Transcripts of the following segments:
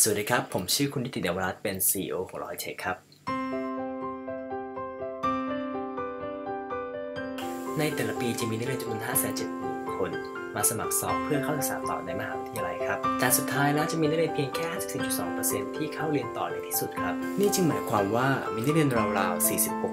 สวัสดีครับ ผมชื่อคุณนิติเดวรัตน์เป็น CEO ของร้อยเทคครับ ในแต่ละปีจะมีนักเรียนจำนวน570,000คน มาสมัครสอบเพื่อเข้าศึกษาต่อในมหาวิทยาลัยครับ แต่สุดท้ายแล้วจะมีนักเรียนเพียงแค่ 54.2%ที่เข้าเรียนต่อในที่สุดครับ นี่จึงหมายความว่ามีนักเรียนราวๆ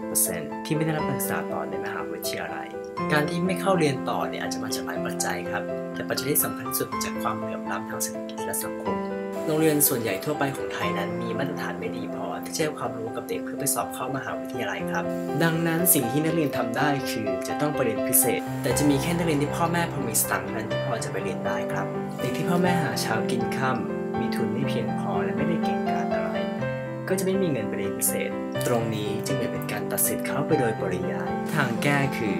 46%ที่ไม่ได้รับการศึกษาต่อในมหาวิทยาลัย การที่ไม่เข้าเรียนต่อเนี่ยอาจจะมาจากหลายปัจจัยครับ แต่ปัจจัยที่สำคัญที่สุดจากความเหลื่อมล้ำทางเศรษฐกิจและสังคม โรงเรียนส่วนใหญ่ทั่วไปของไทยนั้นมีมาตรฐานไม่ดีพอที่จะให้ความรู้กับเด็กเพื่อไปสอบเข้ามหาวิทยาลัยครับ ดังนั้นสิ่งที่นักเรียนทำได้คือจะต้องไปเรียนพิเศษ แต่จะมีแค่นักเรียนที่พ่อแม่พอมีสตังค์นั้นที่พอจะไปเรียนได้ครับ เด็กที่พ่อแม่หาเช้ากินค่ำมีทุนไม่เพียงพอและไม่ได้เก่งกาจอะไร ก็จะไม่มีเงินไปเรียนพิเศษ ตรงนี้จึงเป็นการตัดสิทธิ์เขาไปโดยปริยาย ทางแก้คือ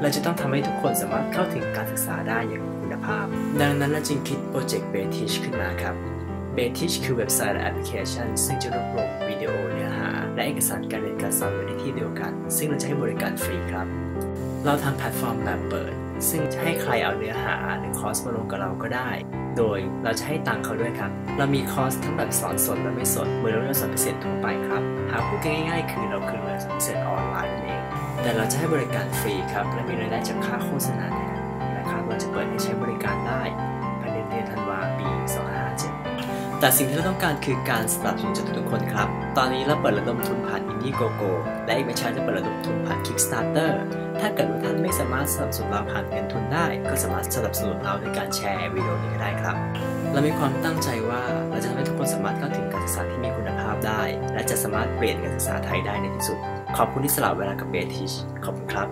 เราจะต้องทำให้ทุกคนสามารถเข้าถึงการศึกษาได้อย่างมีคุณภาพ ดังนั้นเราจึงคิดโปรเจกต์ b e t i c h ขึ้นมาครับ b e t i c h คือเว็บไซต์และแอปพลิเคชัน ซึ่งจะรวบรวมวิดีโอเนื้อหา และเอกสารการเรียนการสอนไว้ในที่เดียวกัน ซึ่งเราจะให้บริการฟรีครับ เราทำแพลตฟอร์มแบบเปิด ซึ่งจะให้ใครเอาเนื้อหาหรือคอร์สมาลงกับเราก็ได้ โดยเราจะให้ตังค์เขาด้วยครับ เรามีคอร์สทั้งแบบสอนสดและไม่สดเหมือนเราเรียนสอนพิเศษทั่วไปครับหาพูดกันง่าย ๆ คือเราคือเรียนสอนพิเศษออนไลน์นั่นเอง แต่เราจะให้บริการฟรีครับและมีรายได้จากค่าโฆษณาแทนนะครับเราจะเปิดให้ใช้บริการ แต่สิ่งที่เราต้องการคือการสนับสนุนจากทุกๆคนครับ ตอนนี้เราเปิดระดมทุนผ่าน Indiegogo และอีกไม่ช้าจะเปิดระดมทุนผ่าน Kickstarter ถ้าเกิดว่าท่านไม่สามารถสนับสนุนเราผ่านเงินทุนได้ ก็สามารถสนับสนุนเราในการแชร์วิดีโอนี้ก็ได้ครับ เรามีความตั้งใจว่าเราจะทำให้ทุกคนสามารถเข้าถึงการศึกษาที่มีคุณภาพได้ และจะสามารถเปลี่ยนการศึกษาไทยได้ในที่สุด ขอบคุณที่สละเวลากับเบทิชขอบคุณครับ